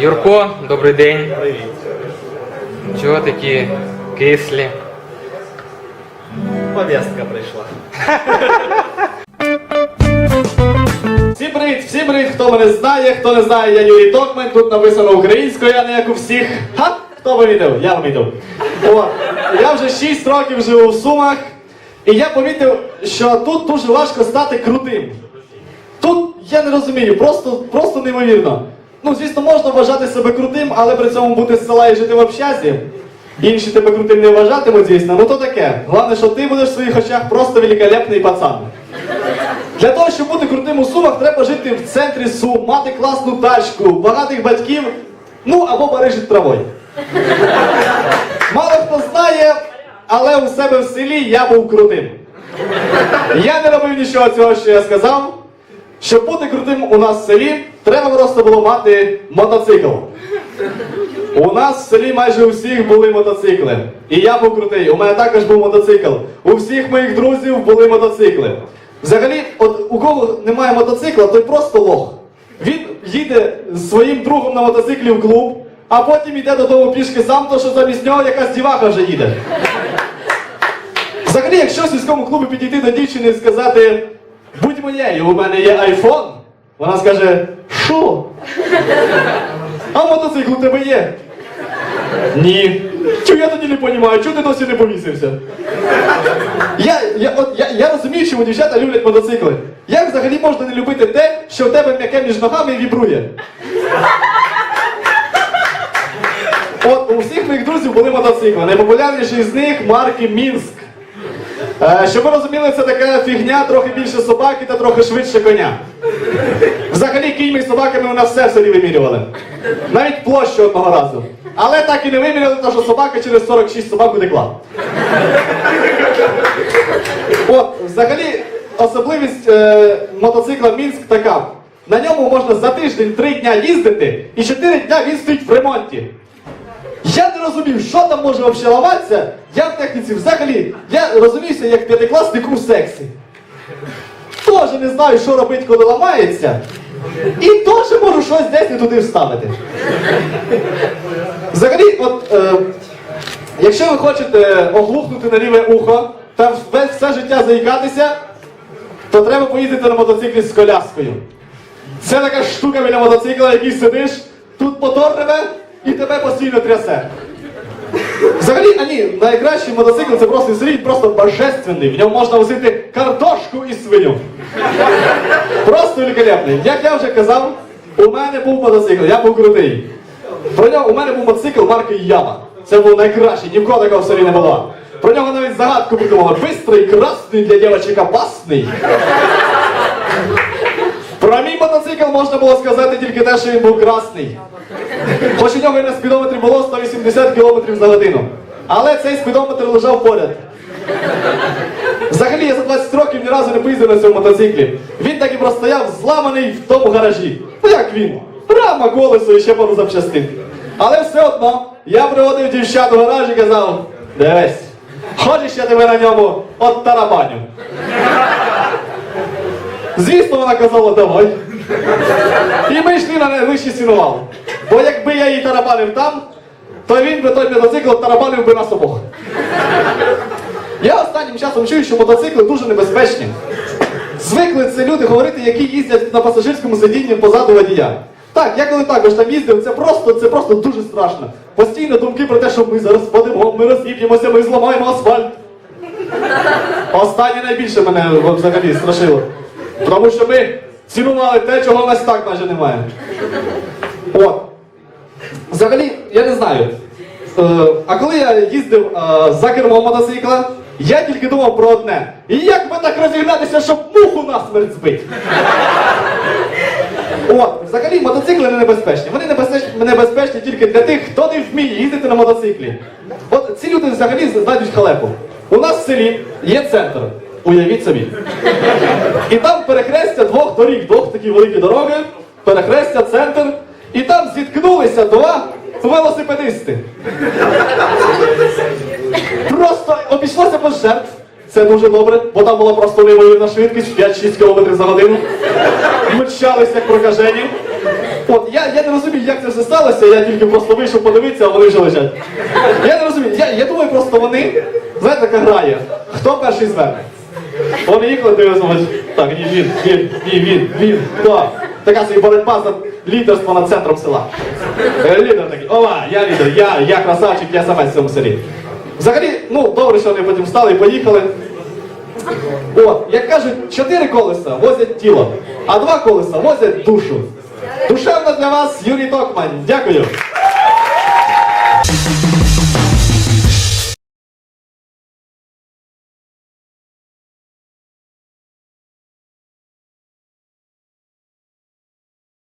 Юрко, добрий день. Привіт. Чого такі кислі? Повістка прийшла. Всім привіт, всім привіт, хто мене знає, хто не знає, я Юрій Токмен, тут написано українською, а не як у всіх. Ха! Хто помітив? Я помітив. О, я вже 6 років живу в Сумах, і я помітив, що тут дуже важко стати крутим. Тут я не розумію, просто, просто неймовірно. Ну, звісно, можна вважати себе крутим, але при цьому бути з села і жити в общазі. Інші тебе крутим не вважатимуть, звісно, ну то таке. Головне, що ти будеш в своїх очах просто великолепний пацан. Для того, щоб бути крутим у Сумах, треба жити в центрі Сум, мати класну тачку, багатих батьків, ну або барижить травою. Мало хто знає, але у себе в селі я був крутим. Я не робив нічого цього, що я сказав. Щоб бути крутим у нас в селі, треба просто було мати мотоцикл. У нас в селі майже у всіх були мотоцикли. І я був крутий, у мене також був мотоцикл. У всіх моїх друзів були мотоцикли. Взагалі, от у кого немає мотоцикла, той просто лох. Він їде з своїм другом на мотоциклі в клуб, а потім йде додому пішки сам, то що замість нього якась діваха вже їде. Взагалі, якщо в сільському клубі підійти до дівчини і сказати, будь моєю, у мене є айфон, вона скаже, що? А мотоцикл у тебе є? Ні. Чого я тоді не розумію, чого ти досі не повісився? Я, я, от, я, я розумію, чому дівчата люблять мотоцикли. Як взагалі можна не любити те, що в тебе м'яке між ногами вібрує? От у всіх моїх друзів були мотоцикли. Найпопулярніший з них марки Мінськ. Е, щоб ви розуміли, це така фігня, трохи більше собаки та трохи швидше коня. Взагалі кіньми і собаками у нас все в селі вимірювали. Навіть площу одного разу. Але так і не виміряли, тому що собака через 46 собак утекла. От, взагалі, особливість е, мотоцикла Мінськ така. На ньому можна за тиждень три дня їздити, і чотири дня він стоїть в ремонті. Я не розумів, що там може взагалі ламатися. Я в техніці взагалі, я розуміюся як п'ятикласник у сексі. Тоже не знаю, що робити, коли ламається. І теж можу щось десь не туди вставити. Взагалі, от, е, якщо ви хочете оглухнути на ліве ухо та весь все життя заїкатися, то треба поїздити на мотоциклі з коляскою. Це така штука біля мотоцикла, який сидиш, тут мотор реве і тебе постійно трясе. Взагалі, а ні, найкращий мотоцикл це просто селі, просто божественний. В ньому можна возити картошку і свиню. Просто великолепний. Як я вже казав, у мене був мотоцикл, я був крутий. Про нього у мене був мотоцикл марки Яма. Це був найкращий, ні в кого такого в селі не було. Про нього навіть загадку придумали. Бистрий, красний для дівчинок опасний. Про мій мотоцикл можна було сказати тільки те, що він був красний. Хоч у нього і на спідометрі було 180 км за годину. Але цей спідометр лежав поряд. Взагалі я за 20 років ні разу не поїздив на цьому мотоциклі. Він так і простояв зламаний в тому гаражі. Ну як він? Рама, колесо і ще пару запчастин. Але все одно я приводив дівчат у гараж і казав, дивись, хочеш я тебе на ньому от тарабаню. Звісно, вона казала, давай. І ми йшли на найвищий сінувал. Бо якби я її тарабанив там, то він би той мотоцикл тарабанив би нас обох. Я останнім часом чую, що мотоцикли дуже небезпечні. Звикли це люди говорити, які їздять на пасажирському сидінні позаду водія. Так, я коли також там їздив, це просто, це просто дуже страшно. Постійно думки про те, що ми зараз впадемо, ми розіб'ємося, ми зламаємо асфальт. Останнє найбільше мене взагалі страшило. Тому що ми цінували те, чого в нас так майже немає. От. Взагалі, я не знаю. Е, а коли я їздив е, за кермом мотоцикла, я тільки думав про одне. І як би так розігнатися, щоб муху насмерть збити? От, взагалі мотоцикли не небезпечні. Вони небезпечні, небезпечні тільки для тих, хто не вміє їздити на мотоциклі. От ці люди взагалі знайдуть халепу. У нас в селі є центр. Уявіть собі. І там перехрестя двох доріг, двох такі великі дороги, перехрестя, центр. І там зіткнулися два велосипедисти. Просто обійшлося без жертв. Це дуже добре, бо там була просто неймовірна швидкість 5-6 км за годину. Мчались як прокажені. От, я, я не розумію, як це все сталося, я тільки просто вийшов подивитися, а вони вже лежать. Я не розумію, я, я думаю, просто вони, знаєте, така грає. Хто перший зверне? Вони їхали, дивилися, думають, так, ні, він, він, ні, він, він, хто? Така собі боротьба за лідерство над центром села. Е, Лідер такий, ова, я лідер, я, я красавчик, я самець в цьому селі. Взагалі, ну, добре, що вони потім встали і поїхали. О, як кажуть, чотири колеса возять тіло, а два колеса возять душу. Душевно для вас Юрій Токман. Дякую.